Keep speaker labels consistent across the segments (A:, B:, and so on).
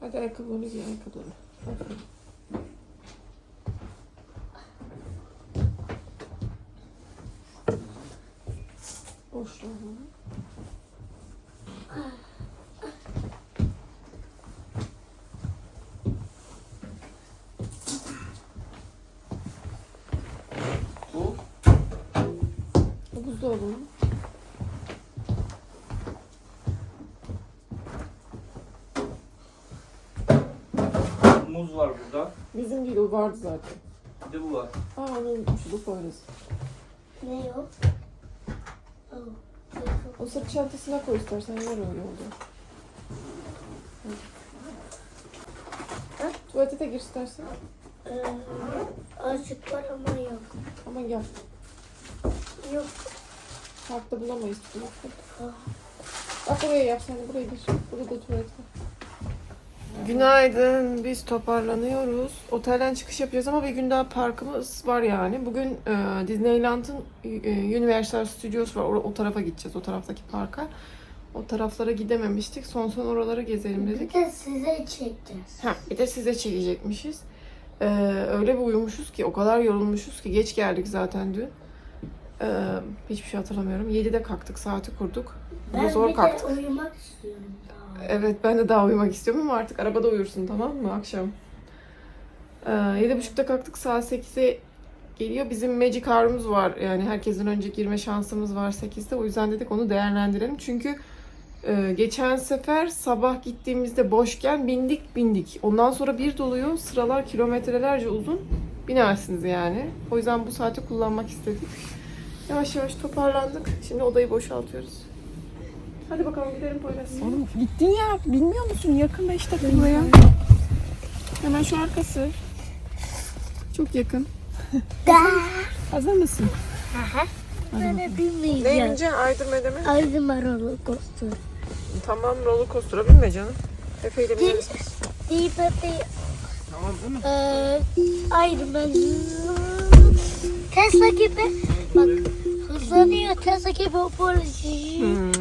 A: Hadi ayakkabılarını giy ayakkabılarını. Aferin.
B: Bu
A: Bu buzdolabı mı?
B: Muz var burada.
A: Bizim değil o vardı zaten.
B: Bir de bu var.
A: Aa onu unutmuştuk poyraz.
C: Ne yok?
A: O sırt çantasına koy istersen yer öyle oldu.
C: Ha?
A: Tuvalete de gir istersen.
C: Ee, azıcık var ama yok.
A: Ama gel.
C: Yok.
A: Parkta bulamayız. Bak buraya yap sen de buraya gir. Burada da tuvalet var. Günaydın. Biz toparlanıyoruz. Otelden çıkış yapacağız ama bir gün daha parkımız var yani. Bugün e, Disneyland'ın e, Universal Studios var. O, o tarafa gideceğiz. O taraftaki parka. O taraflara gidememiştik. Son son oraları gezelim
C: Bir
A: dedik.
C: de size çekeceğiz.
A: Ha, bir de size çekecekmişiz. Ee, öyle bir uyumuşuz ki, o kadar yorulmuşuz ki geç geldik zaten dün. Ee, hiçbir şey hatırlamıyorum. 7'de kalktık, saati kurduk.
C: Ben
A: zor
C: bir
A: kalktık.
C: de uyumak istiyorum.
A: Evet, ben de daha uyumak istiyorum ama artık arabada uyursun tamam mı akşam? Ee, 7.30'da kalktık, saat 8'e geliyor. Bizim Magic Hour'umuz var. Yani herkesten önce girme şansımız var 8'de. O yüzden dedik onu değerlendirelim. Çünkü e, geçen sefer sabah gittiğimizde boşken bindik bindik. Ondan sonra bir doluyor. Sıralar kilometrelerce uzun. Binersiniz yani. O yüzden bu saati kullanmak istedik. Yavaş yavaş toparlandık. Şimdi odayı boşaltıyoruz. Hadi bakalım gidelim Poyraz.
D: Oğlum gittin ya bilmiyor musun? Yakın 5 dakika buraya.
A: Hemen şu arkası.
D: Çok yakın.
C: Da.
D: Hazır mısın?
C: Ben de
A: Ne
C: bilmeyeceğim.
A: bineceksin? Aydırma'da mı?
C: Aydın var roller coaster.
A: Tamam roller coaster'a binme canım. Efe ile bineriz.
C: De
B: Tamam değil mi?
C: Ee, Iron Man. Tesla gibi. Bak hızlanıyor Tesla gibi o böyle.
A: Hmm.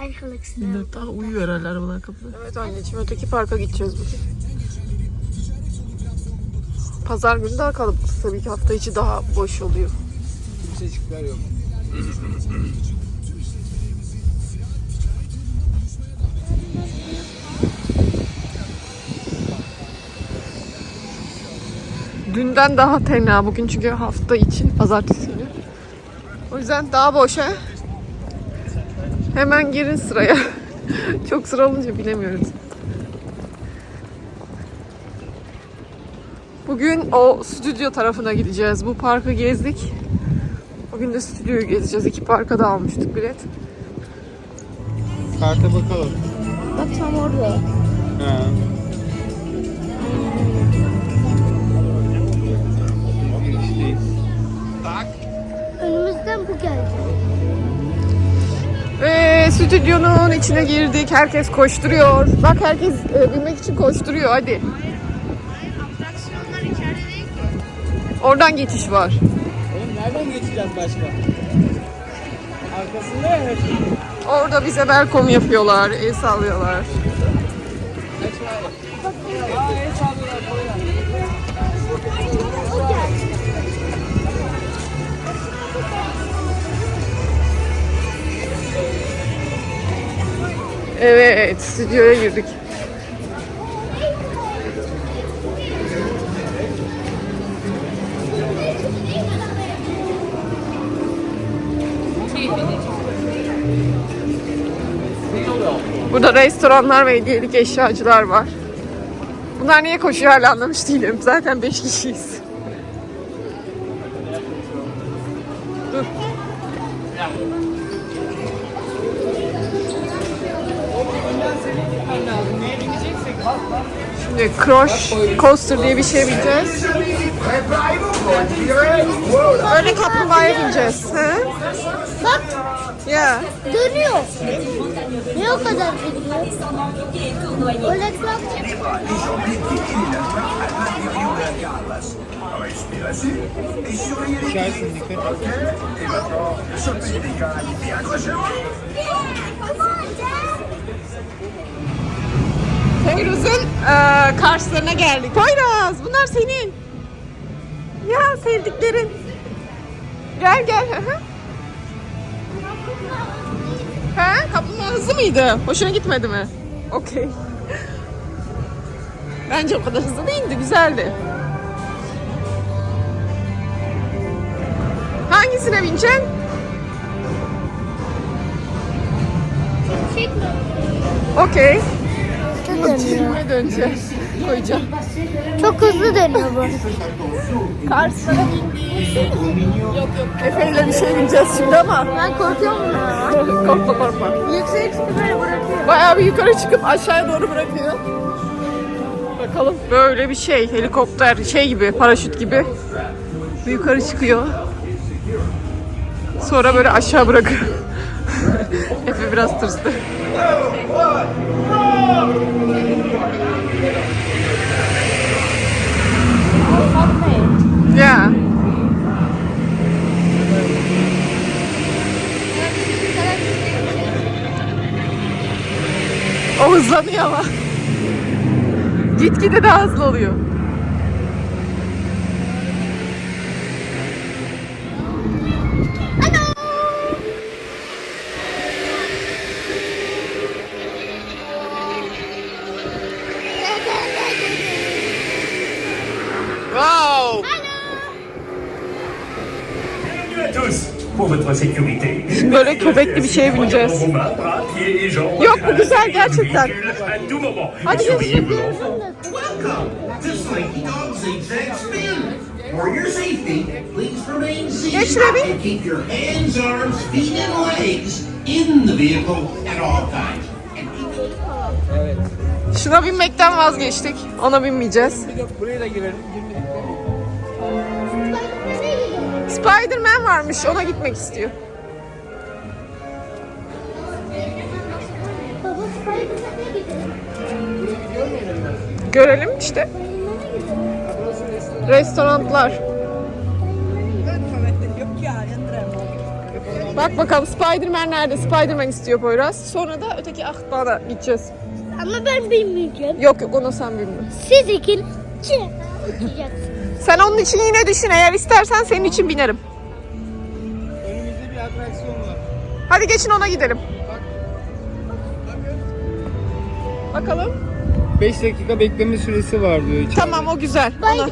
C: Ayrılık istiyorum.
D: Daha uyuyor herhalde arabalar kapıda.
A: Evet anneciğim öteki parka gideceğiz bugün. Pazar günü daha kalabalık tabii ki hafta içi daha boş oluyor.
B: Kimsecikler yok.
A: Dünden daha tenha bugün çünkü hafta içi pazartesi günü. O yüzden daha boş he. Hemen girin sıraya. Çok sıra olunca bilemiyoruz. Bugün o stüdyo tarafına gideceğiz. Bu parkı gezdik. Bugün de stüdyoyu gezeceğiz. İki parka da almıştık bilet.
B: Karta bakalım.
C: Bak tam orada.
B: Ha. Girişteyiz.
C: Önümüzden bu geldi.
A: Ve stüdyonun içine girdik. Herkes koşturuyor. Bak herkes e, binmek için koşturuyor. Hadi. Oradan geçiş var.
B: Oğlum nereden geçeceğiz başka? Arkasında ya hep.
A: Orada bize welcome yapıyorlar. El sallıyorlar.
B: Aa
A: Evet, stüdyoya girdik. Burada restoranlar ve hediyelik eşyacılar var. Bunlar niye koşuyor hala anlamış değilim. Zaten 5 kişiyiz. Şimdi Crush Coaster diye bir şey bineceğiz. Öyle kaplumbağaya bineceğiz. He?
C: Bak
A: Ya.
C: dönüyor. Ne o kadar dönüyor? Öyle klap
B: Düşersin dikkat
A: Poyraz'ın eee Karslarına geldik. Poyraz bunlar senin. Ya sevdiklerin. Gel gel. Ha, kaplumbağa hızlı mıydı? Hoşuna gitmedi mi? Okey. Bence o kadar hızlı değildi, güzeldi. Hangisine bineceksin? Okey.
C: Hızlı dönüyor.
A: Buraya döneceğiz. Koyacağım.
C: Çok hızlı dönüyor bu.
A: Karslara Yok yok. Efe'yle bir şey bineceğiz şimdi ama.
C: Ben korkuyorum ya.
A: korkma korkma.
C: Yüksek çıkıp böyle bırakıyor.
A: Bayağı bir yukarı çıkıp aşağıya doğru bırakıyor. Bakalım. Böyle bir şey. Helikopter şey gibi, paraşüt gibi. Bir yukarı çıkıyor. Sonra böyle aşağı bırakıyor. Efe biraz tırstı. Ya. O hızlanıyor ama. Gitgide daha hızlı oluyor.
E: Pour votre sécurité.
A: Böyle köpekli bir şeye bineceğiz. Yok, bu güzel gerçekten. Hadi
F: Spin. For your safety, please remain
A: Geç
F: seated
A: Remi.
F: and keep your hands, arms, feet, and legs in the vehicle at all times. And keep
A: Şuna binmekten vazgeçtik. Ona binmeyeceğiz.
B: Buraya da girelim.
A: Spider-Man varmış. Ona gitmek istiyor.
C: Baba Spiderman'e gidelim.
A: Görelim işte. Restoranlar. Bak bakalım Spider-Man nerede? Spider-Man istiyor Poyraz. Sonra da öteki akbana gideceğiz.
C: Ama ben bilmeyeceğim.
A: Yok yok ona sen binme.
C: Siz ikinci tutacaksınız.
A: Sen onun için yine düşün. Eğer istersen senin için binerim.
B: Önümüzde bir atraksiyon var.
A: Hadi geçin ona gidelim. Bakalım.
B: 5 dakika bekleme süresi var diyor içeride.
A: Tamam o güzel. Ona.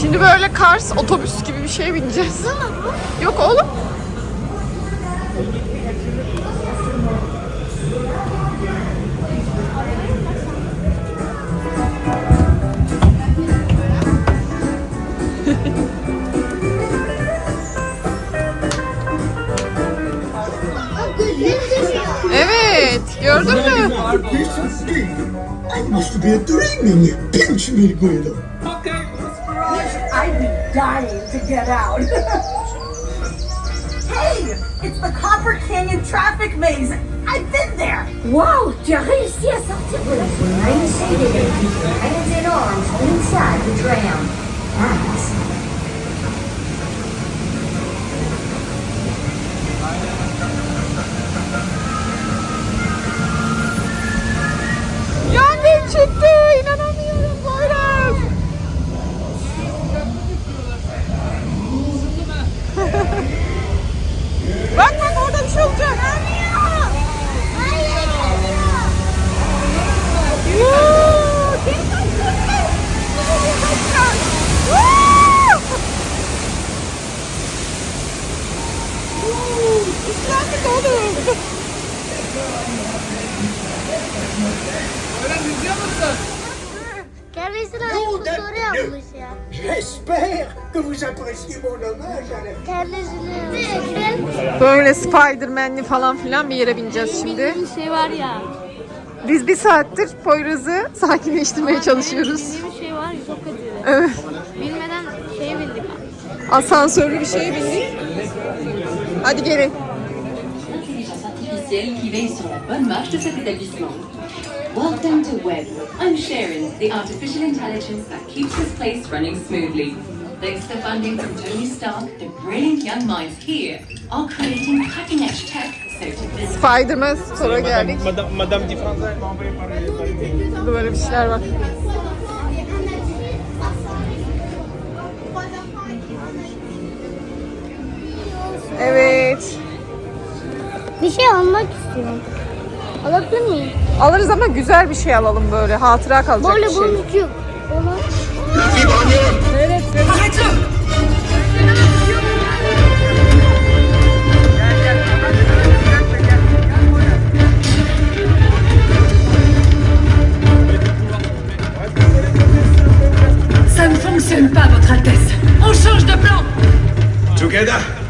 A: Şimdi böyle Kars otobüs gibi bir şeye bineceğiz. Yok oğlum.
G: I must be dreaming. Pinch me, Guido.
H: Okay, I'd be dying to get out. hey, it's the Copper Canyon traffic maze. I've been there. Wow, tu as réussi à sortir de la
I: Remain seated and keep your hands and arms inside the tram.
G: Ah,
C: nice.
A: Böyle Spider-Man'li falan filan bir yere bineceğiz şimdi.
C: Bir şey var ya.
A: Biz bir saattir Poyraz'ı sakinleştirmeye çalışıyoruz.
C: Bir şey var ya çok kötü.
A: Evet.
C: Bilmeden şeye bindik.
A: Asansörlü bir şeye bindik. Hadi gelin.
J: intelligence artificielle qui veille sur la bonne marche de cet établissement. Welcome to Web. I'm Sharon, the artificial intelligence that keeps this place running smoothly. Thanks to funding from Tony Stark, the brilliant young minds here are creating cutting edge tech so to visit
A: Spiderman Store'a geldik.
B: Madame, Madame Di Franza m'a envoyé par par email.
A: Böyle bir şeyler var. Evet.
C: Bir şey almak istiyorum. Alabilir miyim?
A: Alırız ama güzel bir şey alalım böyle. Hatıra kalacak
C: Böyle
A: bir şey.
C: boncuk. Olan.
J: Fonctionne pas, Votre Altesse. On change de plan
E: Together.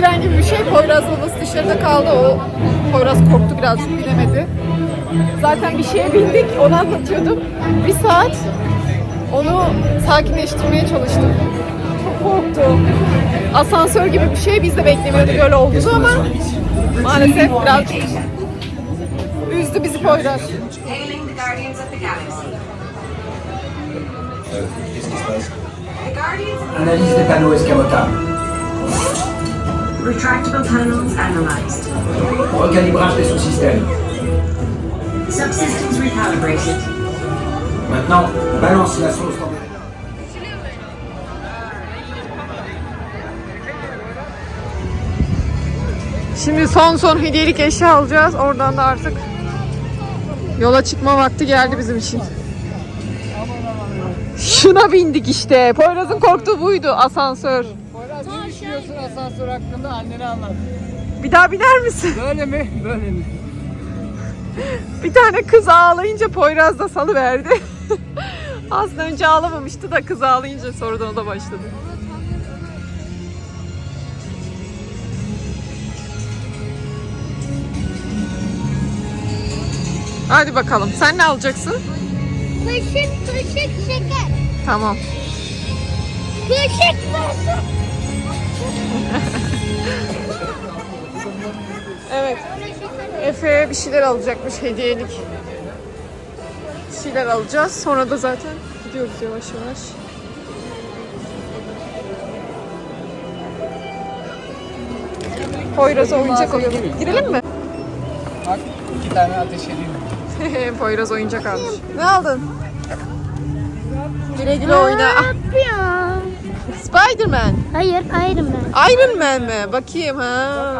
A: Tren gibi bir şey. Poyraz babası dışarıda kaldı. O Poyraz korktu birazcık binemedi. Zaten bir şeye bindik. Onu anlatıyordum. Bir saat onu sakinleştirmeye çalıştım. Çok korktu. Asansör gibi bir şey. Biz de beklemiyorduk öyle olduğunu ama maalesef birazcık üzdü bizi Poyraz.
H: Guardians of the Galaxy. Retractable panels analyzed.
G: Recalibrage des sous-systèmes.
H: Subsystems recalibrated.
G: Maintenant, balance la sauce
A: Şimdi son son hediyelik eşya alacağız. Oradan da artık yola çıkma vakti geldi bizim için. Şuna bindik işte. Poyraz'ın korktuğu buydu asansör.
B: Düşünüyorsun asansör hakkında annene anlat.
A: Bir daha biner misin?
B: Böyle mi? Böyle mi?
A: Bir tane kız ağlayınca Poyraz da salıverdi. Aslında önce ağlamamıştı da kız ağlayınca sonradan o da başladı. Hadi bakalım. Sen ne alacaksın?
C: Kaşık kaşık şeker.
A: Tamam.
C: Kaşık kaşık.
A: Evet. Efe'ye bir şeyler alacakmış hediyelik. Bir şeyler alacağız. Sonra da zaten gidiyoruz yavaş yavaş. Poyraz'a oyuncak alalım. Girelim mi?
B: Bak iki tane ateş edeyim.
A: Poyraz oyuncak almış. Ne aldın? Güle güle oyna. Ah,
C: Ya.
A: Spiderman.
C: Hayır Iron Man.
A: Iron Man mi? Bakayım ha.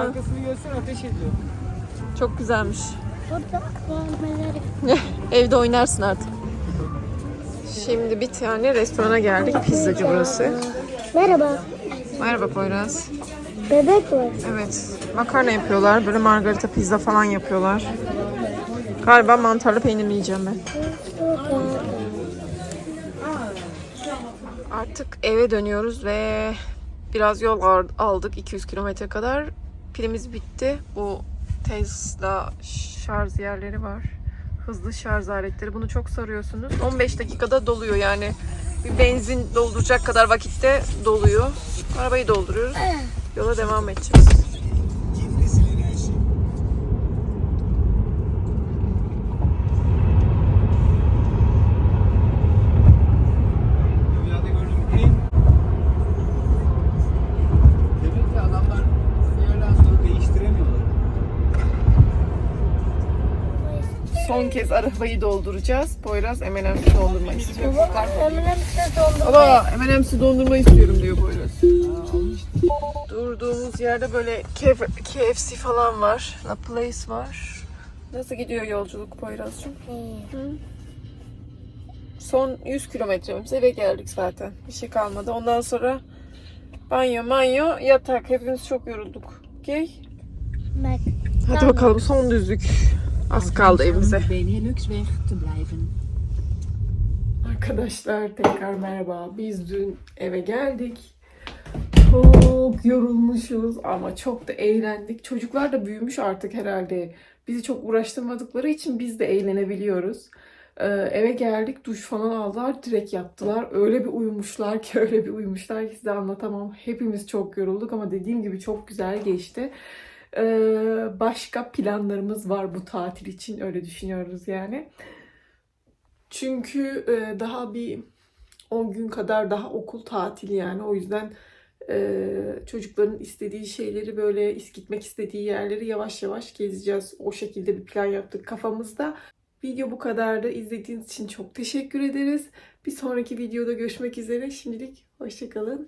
B: Arkasını göster ateş ediyor.
A: Çok güzelmiş.
C: Burada.
A: Evde oynarsın artık. Şimdi bir tane restorana geldik. Pizzacı burası.
C: Merhaba.
A: Merhaba Poyraz.
C: Bebek var.
A: Evet. Makarna yapıyorlar. Böyle margarita pizza falan yapıyorlar. Galiba mantarlı peynirli yiyeceğim ben. Artık eve dönüyoruz ve biraz yol aldık 200 kilometre kadar. Pilimiz bitti. Bu Tesla şarj yerleri var. Hızlı şarj aletleri. Bunu çok sarıyorsunuz. 15 dakikada doluyor yani. Bir benzin dolduracak kadar vakitte doluyor. Arabayı dolduruyoruz. Yola devam edeceğiz.
B: Dünyada gördüğüm en... Demek ki adamlar bir yerden sonra değiştiremiyorlar.
A: Son kez arabayı dolduracağız. Poyraz M&M's dondurma istiyor.
C: Size dondurma.
A: Baba M&M's dondurma istiyorum diyor Poyraz. Durduğumuz yerde böyle KF- KFC falan var. La Place var. Nasıl gidiyor yolculuk Poyraz'cığım? Son 100 kilometremiz eve geldik zaten. Bir şey kalmadı. Ondan sonra banyo, manyo, yatak. Hepimiz çok yorulduk. Okey?
C: Bak.
A: Hadi bakalım son düzlük. Az kaldı evimize. Arkadaşlar tekrar merhaba. Biz dün eve geldik. Çok yorulmuşuz ama çok da eğlendik. Çocuklar da büyümüş artık herhalde. Bizi çok uğraştırmadıkları için biz de eğlenebiliyoruz. Ee, eve geldik, duş falan aldılar, direkt yattılar. Öyle bir uyumuşlar ki, öyle bir uyumuşlar ki size anlatamam. Hepimiz çok yorulduk ama dediğim gibi çok güzel geçti. Ee, başka planlarımız var bu tatil için, öyle düşünüyoruz yani. Çünkü e, daha bir 10 gün kadar daha okul tatili yani. O yüzden e, çocukların istediği şeyleri böyle gitmek istediği yerleri yavaş yavaş gezeceğiz. O şekilde bir plan yaptık kafamızda. Video bu kadardı. İzlediğiniz için çok teşekkür ederiz. Bir sonraki videoda görüşmek üzere. Şimdilik hoşçakalın.